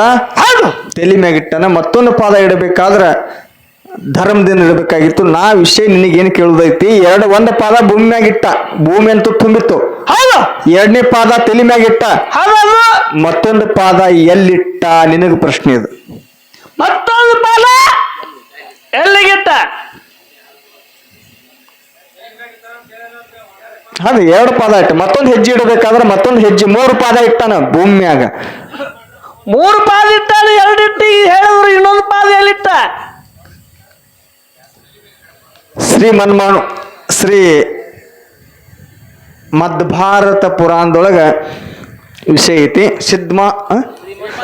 ತಲೆ ಮ್ಯಾಗ ಇಟ್ಟನ ಮತ್ತೊಂದು ಪಾದ ಇಡಬೇಕಾದ್ರ ಧರ್ಮದಿಂದ ಇಡಬೇಕಾಗಿತ್ತು. ನಾ ವಿಷಯ ನಿನಗೆ ಏನು ಕೇಳುದೈತಿ? ಎರಡು ಒಂದು ಪಾದ ಭೂಮಿ ಮ್ಯಾಗ ಇಟ್ಟ. ಭೂಮಿ ಅಂತೂ ತುಂಬಿತ್ತು. ಹೌದು. ಎರಡನೇ ಪಾದ ತಲೆ ಮ್ಯಾಗ ಇಟ್ಟ. ಮತ್ತೊಂದು ಪಾದ ಎಲ್ಲಿಟ್ಟ? ನಿನಗ ಪ್ರಶ್ನೆ ಇದು. ಮತ್ತೊಂದು ಪಾದ ಎಲ್ಲಿಗಿಟ್ಟ? ಅದು ಎರಡು ಪಾದ ಇಟ್ಟ ಮತ್ತೊಂದು ಹೆಜ್ಜೆ ಇಡಬೇಕಾದ್ರೆ ಮತ್ತೊಂದು ಹೆಜ್ಜೆ ಮೂರು ಪಾದ ಇಟ್ಟಾನ ಭೂಮಿ ಮ್ಯಾಗ ಮೂರು ಪಾದ ಇಟ್ಟಾನ ಎರಡು ಇಟ್ಟು ಹೇಳಿದ್ರು ಇನ್ನೊಂದು ಪಾದ ಎಲ್ಲಿಟ್ಟ? ಶ್ರೀ ಮನ್ಮಾನು ಶ್ರೀ ಮದ್ಭಾರತ ಪುರಾಣದೊಳಗ ವಿಷಯ ಐತಿ. ಸಿದ್ಮ?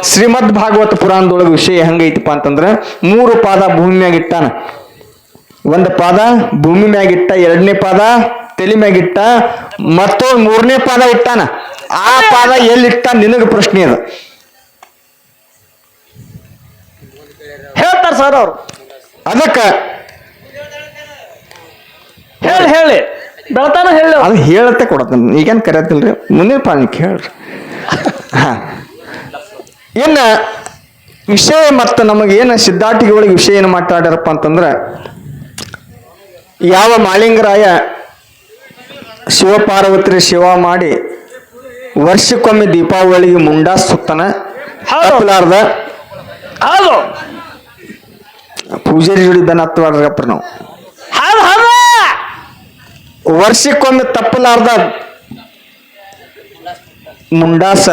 ಶ್ರೀಮದ್ ಭಾಗವತ ಪುರಾಣದೊಳಗ ವಿಷಯ ಹೆಂಗೈತಿಪ್ಪ ಅಂತಂದ್ರ ಮೂರು ಪಾದ ಭೂಮಿ ಮ್ಯಾಗ ಇಟ್ಟಾನ. ಒಂದು ಪಾದ ಭೂಮಿ ಮ್ಯಾಗಿಟ್ಟ ಎರಡನೇ ಪಾದ ತಲೆ ಮ್ಯಾಗಿಟ್ಟ ಮತ್ತೊಂದು ಮೂರನೇ ಪಾದ ಇಟ್ಟಾನ. ಆ ಪಾದ ಎಲ್ಲಿಟ್ಟ ನಿನಗ ಪ್ರಶ್ನೆ ಅದ. ಹೇಳ್ತಾರ ಸರ್ ಅವ್ರು. ಅದಕ್ಕ ಹೇಳಿ ಹೇಳಿ. ಬೆಳತಾನ ಹೇಳಿ. ಅದು ಹೇಳತ್ತೆ ಕೊಡತ್ತೇನೆ ಈಗೇನು ಕರೆಯತ್ತಿಲ್ರಿ? ಮುಂದಿನ ಪಾದಕ್ಕೆ ಹೇಳ್ರಿ ಹಾ. ಇನ್ನ ವಿಷಯ ಮತ್ತು ನಮಗೇನು ಸಿದ್ಧಾರ್ಥಿಗಳಿಗೆ ವಿಷಯ ಏನು ಮಾತಾಡ್ಯಾರಪ್ಪ ಅಂತಂದ್ರೆ ಯಾವ ಮಾಳಿಂಗರಾಯ ಶಿವಪಾರ್ವತಿ ಶಿವ ಮಾಡಿ ವರ್ಷಕ್ಕೊಮ್ಮೆ ದೀಪಾವಳಿಗೆ ಮುಂಡಾ ಸುತ್ತನ ಹೌದು. ತಪ್ಪಲಾರ್ದ ಹೌದು. ಪೂಜಾರಿ ಜೋಡಿ ಬೆನ್ನ ಹತ್ತುವಾಡ್ರಪ್ಪ ನಾವು. ಹೌದು ಹೌದು. ವರ್ಷಕ್ಕೊಮ್ಮೆ ತಪ್ಪಲಾರ್ದ ಮುಂಡಾಸ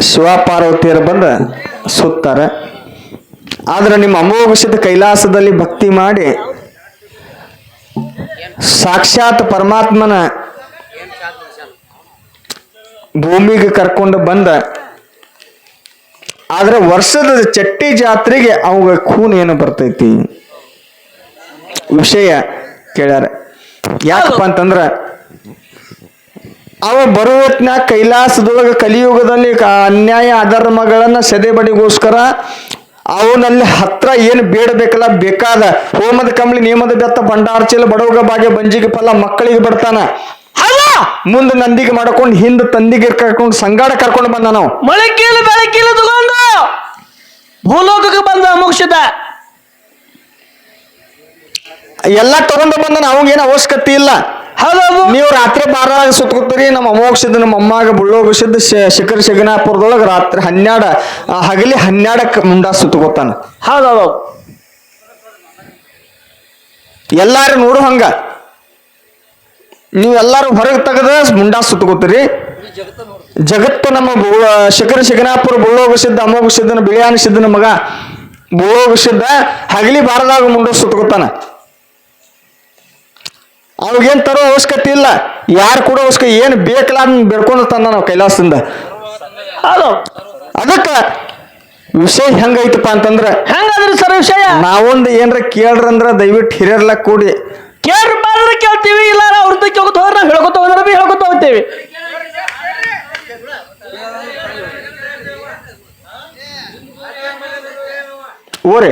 ಶಿವಪಾರ್ವತಿಯರು ಬಂದ ಸುತ್ತಾರೆ. ಆದ್ರೆ ನಿಮ್ಮ ಅಮೋಘಿಸಿದ ಕೈಲಾಸದಲ್ಲಿ ಭಕ್ತಿ ಮಾಡಿ ಸಾಕ್ಷಾತ್ ಪರಮಾತ್ಮನ ಭೂಮಿಗೆ ಕರ್ಕೊಂಡು ಬಂದ. ಆದ್ರೆ ವರ್ಷದ ಚಟ್ಟಿ ಜಾತ್ರೆಗೆ ಅವಾಗ ಖೂನ್ ಏನು ಬರ್ತೈತಿ? ವಿಷಯ ಕೇಳ್ಯಾರ. ಯಾಕಪ್ಪ ಅಂತಂದ್ರ, ಅವ ಬರುವತ್ನ ಕೈಲಾಸದೊಳಗ ಕಲಿಯುಗದಲ್ಲಿ ಅನ್ಯಾಯ, ಅಧರ್ಮಗಳನ್ನ ಸದೆಬಡಿಗೋಸ್ಕರ ಅವನಲ್ಲಿ ಹತ್ರ ಏನು ಬೇಡಬೇಕಲ್ಲ ಬೇಕಾದ ಹೋಮದ ಕಂಬಳಿ ನಿಯಮದ ಬೆತ್ತ ಭಂಡಾರ್ಚಲ ಬಡವಗ ಬಾಗೆ ಬಂಜಿಗೆ ಫಲ ಮಕ್ಕಳಿಗೆ ಬರ್ತಾನ ಅಲ್ಲ ಮುಂದೆ ನಂದಿಗೆ ಮಾಡ್ಕೊಂಡು ಹಿಂದೆ ತಂದಿಗೆ ಕರ್ಕೊಂಡು ಸಂಗಾಡ ಕರ್ಕೊಂಡು ಬಂದ ನಾವು. ಮೊಳಕೀಲು ಬೆಳಕೀಲು ತಗೊಂಡು! ಭೂಲೋಕಕ್ಕೆ ಬಂದ ಮುಗಿಸಿದ. ಎಲ್ಲ ತಗೊಂಡು ಬಂದ ಅವಂಗೇನು ಅವಶ್ಯಕತೆ ಇಲ್ಲ. ಹೌದೌದು. ನೀವು ರಾತ್ರಿ ಬಾರದಾಗ ಸುತ್ಕೋತೀರಿ ನಮ್ಮ ಅಮೋಕ್ಷದ ನಮ್ಮ ಅಮ್ಮಾಗ ಬುಳ್ಳೋಗಿಸಿದ್ದ ಶಿಖರ್ ಶಗನಾಪುರದೊಳಗೆ ರಾತ್ರಿ ಹನ್ನೆರಡ ಆ, ಹಗಲಿ ಹನ್ನೆರಡಕ್ಕೆ ಮುಂಡಾ ಸುತ್ಕೋತಾನ. ಹೌದೌದು. ಎಲ್ಲಾರು ನೋಡು ಹಂಗ. ನೀವು ಎಲ್ಲಾರು ಹೊರಗೆ ತೆಗೆದ ಮುಂಡಾ ಸುತ್ಕೋತೀರಿ. ಜಗತ್ತು ನಮ್ಮ ಶಿಖರ ಶಿಖನಾಪುರ ಬುಳ್ಳೋಗಿಸಿದ್ದ ಅಮೋಘಸಿದ್ದನ ಬಿಳಿಯಾನಿಸಿದ್ದ ಮಗ ಬುಳ್ಳೋಗಿಸಿದ್ದ ಹಗಲಿ ಬಾರದಾಗ ಮುಂಡ ಸುತ್ಕೋತಾನ. ಅವ್ರಿಗೇನ್ ತರೋ ಅವಶ್ಯಕತೆ ಇಲ್ಲ. ಯಾರು ಕೂಡ ಅವಶ್ಯಕ ಏನು ಬೇಕಲ್ಲ ಅದನ್ನ ಬೇಡ್ಕೊಂಡು ತಂದ ನಾವು ಕೈಲಾಸದಿಂದ. ಅದು ಅದಕ್ಕೆ ವಿಷಯ ಹೆಂಗೈತಪ್ಪ ಅಂತಂದ್ರೆ ಹೆಂಗಾದ್ರಿ ಸರ್ ವಿಷಯ? ನಾವೊಂದು ಏನ್ರ ಕೇಳ್ರಂದ್ರ ದಯವಿಟ್ಟು ಹಿರಿಯರ್ಲ ಕೂಡಿ. ಕೇಳ್ರಿ ಕೇಳ್ತೀವಿ ಇಲ್ಲ ಅವ್ರದ್ದು ಕೇಳ್ಕೊತ ಹೋದ್ರೆ ನಾವು ಹೇಳ್ಕೊತ ಹೋದ್ರೆ ಬಿ ಹೇಳ್ಕೊತ ಹೋಗ್ತೇವೆ. ಓರಿ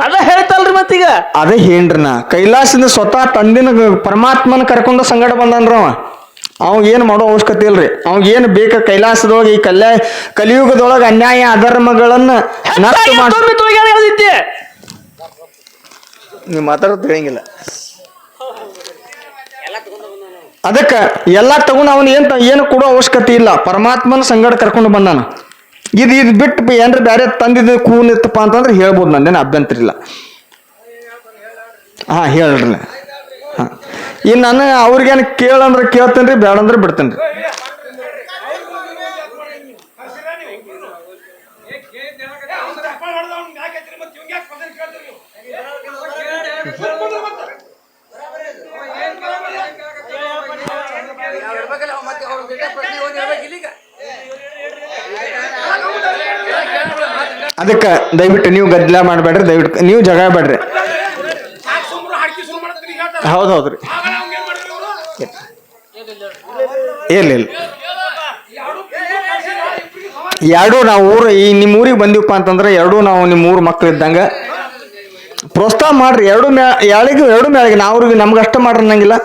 ಅದ ಹೇಳ್ತಲ್ರಿ ಮತ್ತೀಗ. ಅದೇ ಹೇಳ್ರಿ ನಾ. ಕೈಲಾಸದಿಂದ ಸ್ವತಃ ತಂದಿನ ಪರಮಾತ್ಮನ ಕರ್ಕೊಂಡ ಸಂಗಡ ಬಂದನ್ರ ಅವ. ಅವ್ ಏನು ಮಾಡೋ ಅವಶ್ಯಕತೆ ಇಲ್ರಿ. ಅವ್ ಏನ್ ಬೇಕ ಕೈಲಾಸದೊಳಗೆ ಈ ಕಲ್ಯ ಕಲಿಯುಗದೊಳಗ ಅನ್ಯಾಯ ಅಧರ್ಮಗಳನ್ನ ನಷ್ಟ ಮಾಡಿ ನೀವು ಮಾತಾಡೋದು ತಿಳಿಯಂಗಿಲ್ಲ. ಅದಕ್ಕೆ ಎಲ್ಲಾ ತಗೊಂಡು ಅವನು ಏನು ಏನು ಕೊಡೋ ಅವಶ್ಯಕತೆ ಇಲ್ಲ. ಪರಮಾತ್ಮನ ಸಂಗಡ ಕರ್ಕೊಂಡು ಬಂದಾನ. ಇದು ಇದು ಬಿಟ್ಟು ಏನ್ರ ಬೇರೆ ತಂದಿದ್ದು ಕೂನ್ ಇತ್ತಪ್ಪ ಅಂತಂದ್ರೆ ಹೇಳ್ಬೋದು ನಂದೇನು ಅಭ್ಯಂತರ ಇಲ್ಲ. ಹಾಂ, ಹೇಳ್ರಿ. ಹಾಂ. ಇನ್ನು ನಾನು ಅವ್ರಿಗೇನು ಕೇಳಂದ್ರೆ ಕೇಳ್ತೇನೆ ರೀ ಬೇಡಂದ್ರೆ ಬಿಡ್ತೇನೆ ರೀ ಅದಕ್ಕೆ ದಯವಿಟ್ಟು ನೀವು ಗದ್ದಲ ಮಾಡಬೇಡ್ರಿ, ದಯವಿಟ್ಟು ನೀವು ಜಗ ಬೇಡ್ರಿ. ಹೌದು ಹೌದ್ರಿ ಇಲ್ಲ ಇಲ್ಲ. ಎರಡೂ ನಾವು ಊರು, ಈ ನಿಮ್ಮ ಊರಿಗೆ ಬಂದಿವಪ್ಪ ಅಂತಂದ್ರೆ ಎರಡೂ ನಾವು ನಿಮ್ಮ ಊರು ಮಕ್ಳು ಇದ್ದಂಗೆ. ಪ್ರೋತ್ಸಾಹ ಮಾಡ್ರಿ, ಎರಡು ಮ್ಯಾ ಯಾಳಿಗೂ ಎರಡು ಮ್ಯಾಳಿಗೆ ನಾವು ನಮ್ಗೆ ಅಷ್ಟ ಮಾಡ್ರಿ ಅನ್ನಂಗಿಲ್ಲ.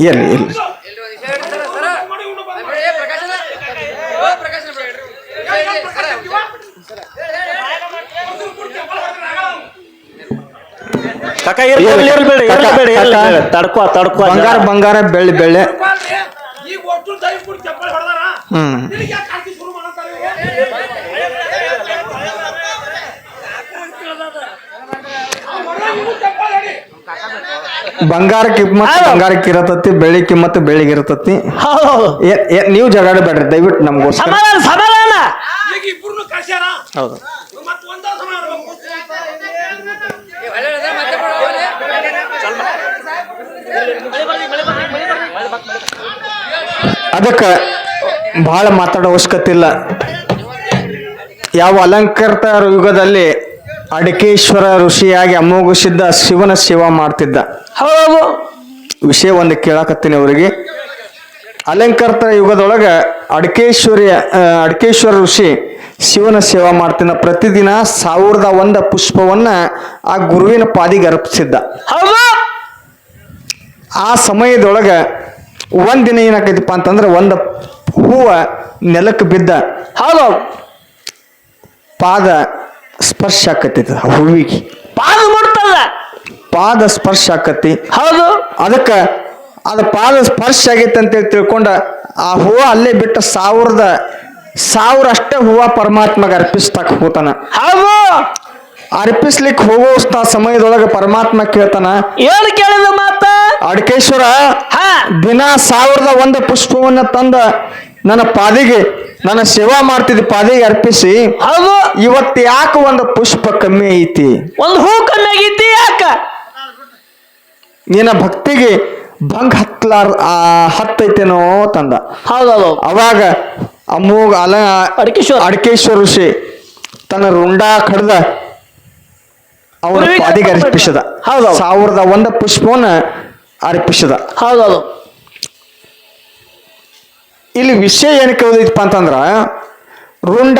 ಇರ್ಲಿ ಇರಲಿ ತಡ್ಕೋ ತಡ್ಕೋ ಬಂಗಾರ ಬಂಗಾರ ಬೆಳ್ಳಿ ಬೆಳ್ಳಿ. ಹ್ಮ್ ನಿನಗೆ ಯಾಕೆ ಹಾಕಿ ಶುರು ಮಾಡಂತಾರೆ ಇವ್ರು? ಅವ್ನ್ ಹೊಡ್ದ ಇವ್ನು ಚಪ್ಪಲ್ ಹೊಡಿ. ಬಂಗಾರ ಕಿಮ್ಮತ್ತು ಬಂಗಾರ ಇರತತಿ ಬೆಳ್ಳಿ ಕಿಮ್ಮತ್ತು ಬೆಳ್ಳಿಗೆ ಇರತತಿ. ನೀವು ಏ- ಏ- ನೀವು ಜಗಾಡಬೇಡ್ರಿ ದಯವಿಟ್ಟು ನಮಗೋಸ್ಕರ. ಸಮಾಧಾನ ಸಮಾಧಾನ. ಈಗ ಇಬ್ರು ಕಳ್ಸ್ಯಾರ ಹೌದು. ಮತ್ ಒಂದ ಸಮ ಇರ್ಬೇಕು. ಅದಕ್ಕೆ ಬಹಳ ಮಾತಾಡೋ ಅವಶ್ಯಕತೆ ಇಲ್ಲ. ಯಾವ ಅಲಂಕೃತ ಯುಗದಲ್ಲಿ ಅಡಕೇಶ್ವರ ಋಷಿಯಾಗಿ ಅಮೋಘಿಸಿದ್ದ ಶಿವನ ಸೇವಾ ಮಾಡ್ತಿದ್ದ. ಹೌದು. ವಿಷಯ ಒಂದು ಕೇಳಾಕತ್ತೀನಿ ಅವರಿಗೆ. ಅಲಂಕರ್ತ ಯುಗದೊಳಗ ಅಡಕೇಶ್ವರಿ ಆ, ಅಡಕೇಶ್ವರ ಋಷಿ ಶಿವನ ಸೇವಾ ಮಾಡ್ತಿದ್ದ. ಪ್ರತಿದಿನ ಸಾವಿರದ ಒಂದ ಪುಷ್ಪವನ್ನ ಆ ಗುರುವಿನ ಪಾದಿಗೆ ಅರ್ಪಿಸಿದ್ದ. ಆ ಸಮಯದೊಳಗ ಒಂದಿನ ಏನಾಕೈತಿಪ್ಪ ಅಂತಂದ್ರೆ ಒಂದು ಹೂವ ನೆಲಕ್ಕೆ ಬಿದ್ದ. ಹೌದು. ಪಾದ ಸ್ಪರ್ಶ ಆಕತ್ತೈತಿ ಹೂವಿಗೆ ಪಾದ ಮುಟ್ತದ? ಪಾದ ಸ್ಪರ್ಶ ಆಕತಿ ಹೌದು. ಅದಕ್ಕೆ ಅದು ಪಾದ ಸ್ಪರ್ಶ ಆಗೈತೆ ಅಂತೇಳಿ ತಿಳ್ಕೊಂಡ ಆ ಹೂವು ಅಲ್ಲೇ ಬಿಟ್ಟ ಸಾವಿರದ ಸಾವಿರ ಅಷ್ಟೇ ಹೂವ ಪರಮಾತ್ಮಗೆ ಅರ್ಪಿಸ್ತಾಕ ಹೋತಾನ ಹೌದು. ಅರ್ಪಿಸ್ಲಿಕ್ಕೆ ಹೋಗೋ ಸ- ಸಮಯದೊಳಗೆ ಪರಮಾತ್ಮ ಕೇಳ್ತಾನ ಏನು ಕೇಳಿದ ಮಾತ? ಅಡಕೇಶ್ವರ ಹಾ. ದಿನ ಸಾವಿರದ ಒಂದು ಪುಷ್ಪವನ್ನ ತಂದ ನನ್ನ ಪಾದಿಗೆ ನನ್ನ ಸೇವಾ ಮಾಡ್ತಿದ್ದ ಪಾದಿಗೆ ಅರ್ಪಿಸಿ ಹೌದು. ಇವತ್ತು ಯಾಕೆ ಒಂದು ಪುಷ್ಪ ಕಮ್ಮಿ ಐತಿ? ಒಂದು ಹೂ ಕಮ್ಮಿ ಆಗೈತಿ ಯಾಕ? ನಿನ್ನ ಭಕ್ತಿಗೆ ಭಂಗ್ ಹತ್ಲಾರ್ ಹತ್ತೈತೇನೋ ತಂದ. ಹೌದೌದು. ಅವಾಗ ಅಮೋಘ ಅಲ ಅಡಕೇಶ್ವರ. ಅಡಕೇಶ್ವರ ಋಷಿ ತನ್ನ ರುಂಡ ಕಡ್ದ ಅವನ ಗುರುವಿಗೆ ಪಾದಿಗೆ ಅರ್ಪಿಸದ. ಹೌದೌದು. ಸಾವಿರದ ಒಂದ ಪುಷ್ಪವನ್ನ ಅರ್ಪಿಸಿದ. ಹೌದೌದು. ಇಲ್ಲಿ ವಿಷಯ ಏನು ಕೇಳಿದೈತಪ್ಪ ಅಂತಂದ್ರ ರುಂಡ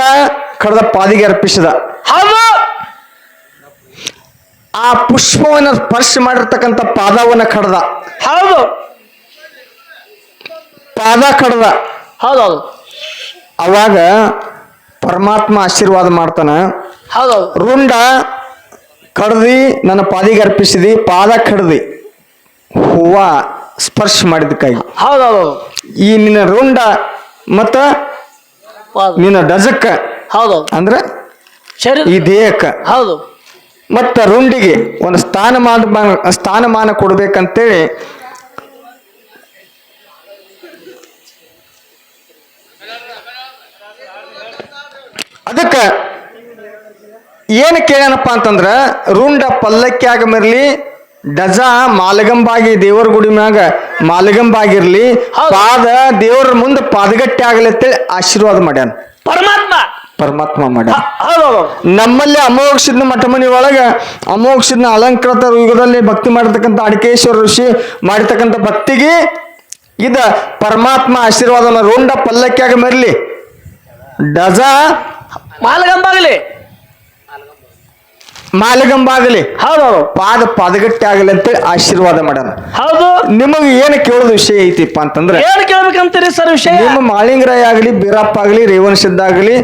ಕಡದ ಪಾದಿಗೆ ಅರ್ಪಿಸಿದ. ಹೌದು. ಆ ಪುಷ್ಪವನ್ನ ಸ್ಪರ್ಶ ಮಾಡಿರ್ತಕ್ಕಂಥ ಪಾದವನ್ನ ಕಡ್ದ. ಹೌದು. ಪಾದ ಕಡ್ದ. ಹೌದೌದು. ಅವಾಗ ಪರಮಾತ್ಮ ಆಶೀರ್ವಾದ ಮಾಡ್ತಾನ. ಹೌದೌದು. ರುಂಡ ಕಡ್ದಿ ನನ್ನ ಪಾದಿಗೆ ಅರ್ಪಿಸಿದಿ ಪಾದ ಕಡ್ದಿ. ಹೂವ ಸ್ಪರ್ಶ ಮಾಡಿದ ಕೈ. ಹೌದೌದು. ಈ ನಿನ್ನ ರುಂಡ ಮತ್ತ ಹೌದು ನಿನ್ನ ಡಜಕ್ಕ ಹೌದು. ಅಂದ್ರೆ ಈ ದೇಹಕ್ಕ. ಹೌದು. ಮತ್ತ ರುಂಡಿಗೆ ಒಂದು ಸ್ಥಾನಮಾನ ಸ್ಥಾನಮಾನ ಕೊಡ್ಬೇಕಂತೇಳಿ ಅದಕ್ಕ ಏನು ಕೇಳಪ್ಪ ಅಂತಂದ್ರ ರುಂಡ ಪಲ್ಲಕ್ಕಿಯಾಗ ಮಿರ್ಲಿ ಡಜ ಮಾಲಗಂಬಾಗಿ ದೇವರ ಗುಡಿ ಮ್ಯಾಗ ಮಾಲಗಂಬಾಗಿರ್ಲಿ. ಪಾದ ದೇವರ ಮುಂದೆ ಪಾದಗಟ್ಟೆ ಆಗಲಿ ಅಂತೇಳಿ ಆಶೀರ್ವಾದ ಮಾಡ್ಯಾನ. ಪರಮಾತ್ಮ. ಪರಮಾತ್ಮ ಮಾಡ್ಯಾನ. ಹೌದೌದು ನಮ್ಮಲ್ಲಿ ಅಮೋಕ್ಷದ ಮಠಮನಿ ಒಳಗ ಅಮೋಕ್ಷದ ಅಲಂಕೃತ ಯುಗದಲ್ಲಿ ಭಕ್ತಿ ಮಾಡಿರ್ತಕ್ಕಂಥ ಅಡಿಕೇಶ್ವರ ಋಷಿ ಮಾಡಿರ್ತಕ್ಕಂಥ ಭಕ್ತಿಗೆ ಇದ ಪರಮಾತ್ಮ ಆಶೀರ್ವಾದನ ರೋಂಡ ಪಲ್ಲಕ್ಕಿಯಾಗ ಮರಲಿ. ಡಜ ಮಾಲಗಂಬಾಗಲಿ. ಮಾಲಗಂಬಾಗಲಿ ಹೌದೌದು. ಪಾದ ಪಾದಗಟ್ಟೆ ಆಗಲಿ ಅಂತ ಆಶೀರ್ವಾದ ಮಾಡ್ಯಾನ. ಹೌದು. ನಿಮಗೆ ಏನು ಕೇಳೋದು ವಿಷಯ ಐತಿಪ್ಪ ಅಂತಂದ್ರೆ ಏನ್ ಕೇಳ್ಬೇಕಂತೀರಿ ಸರ್ ವಿಷಯ? ನಿಮ್ಮ ಮಾಳಿಂಗರಾಯ ಆಗಲಿ ಬೀರಪ್ಪ ಆಗಲಿ ರೇವಣ ಸಿದ್ಧ ಆಗಲಿ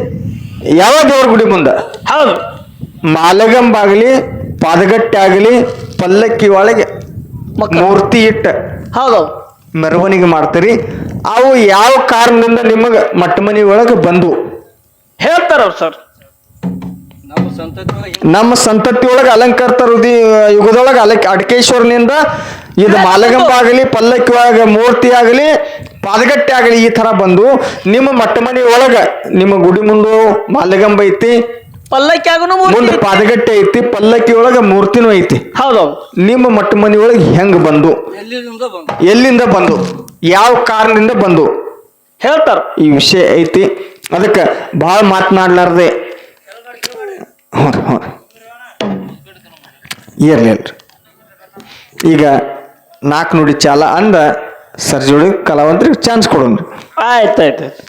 ಯಾವ ದೇವ್ರ ಗುಡಿ ಮುಂದೆ? ಹೌದು. ಮಾಲಗಂಬಾಗಲಿ ಪಾದಗಟ್ಟೆ ಆಗಲಿ ಪಲ್ಲಕ್ಕಿ ಒಳಗೆ. ಮೂರ್ತಿ ಇಟ್ಟ ಹೌದೌದು ಮೆರವಣಿಗೆ ಮಾಡ್ತೀರಿ. ಅವು ಯಾವ ಕಾರಣದಿಂದ ನಿಮಗೆ ಮಟ್ಟ ಮನೆ ಒಳಗೆ ಬಂದು ಹೇಳ್ತಾರ ಸರ್. ನಮ್ಮ ಸಂತತಿಯೊಳಗೆ ಒಳಗೆ ನಮ್ಮ ಸಂತತಿ ಒಳಗೆ ಅಲಂಕರ್ತ ರುದಿ ಯುಗದೊಳಗೆ ಅಲಕ್ ಅಡಕೇಶ್ವರನಿಂದ ಇದು ಮಾಲಗಂಬ ಆಗಲಿ ಪಲ್ಲಕ್ಕಿ ಒಳಗೆ ಮೂರ್ತಿ ಆಗಲಿ ಪಾದಗಟ್ಟೆ ಆಗಲಿ ಈ ತರ ಬಂದು ನಿಮ್ಮ ಮಟ್ಟ ಮನೆ ಒಳಗೆ ನಿಮ್ಮ ಗುಡಿ ಮುಂದೆ ಮಾಲಗಂಬ ಐತಿ ಪಲ್ಲಕ್ಕಿ ಮುಂದೆ ಪಾದಗಟ್ಟೆ ಐತಿ ಪಲ್ಲಕ್ಕಿ ಒಳಗೆ ಮೂರ್ತಿನೂ ಐತಿ. ಹೌದೌದು ನಿಮ್ಮ ಮಟ್ಟ ಮನೆ ಒಳಗೆ ಹೆಂಗ್ ಬಂದು? ಎಲ್ಲಿಂದ ಬಂದು? ಎಲ್ಲಿಂದ ಬಂದು? ಯಾವ ಕಾರಣದಿಂದ ಬಂದು? ಹೇಳ್ತಾರ. ಈ ವಿಷಯ ಐತಿ. ಅದಕ್ಕೆ ಭಾಳ ಮಾತನಾಡ್ಲಾರ್ದೆ ಹ್ಞೂ ರೀ, ಹ್ಞೂ ರೀ. ಈಗ ನಾಲ್ಕು ನುಡಿ ಚಾಲ ಅಂದ ಸರ್ಜೋಡಿ ಕಲಾವಂತರಿಗೆ ಚಾನ್ಸ್ ಕೊಡೋಣ. ಆಯ್ತು ಆಯ್ತು ಆಯ್ತು.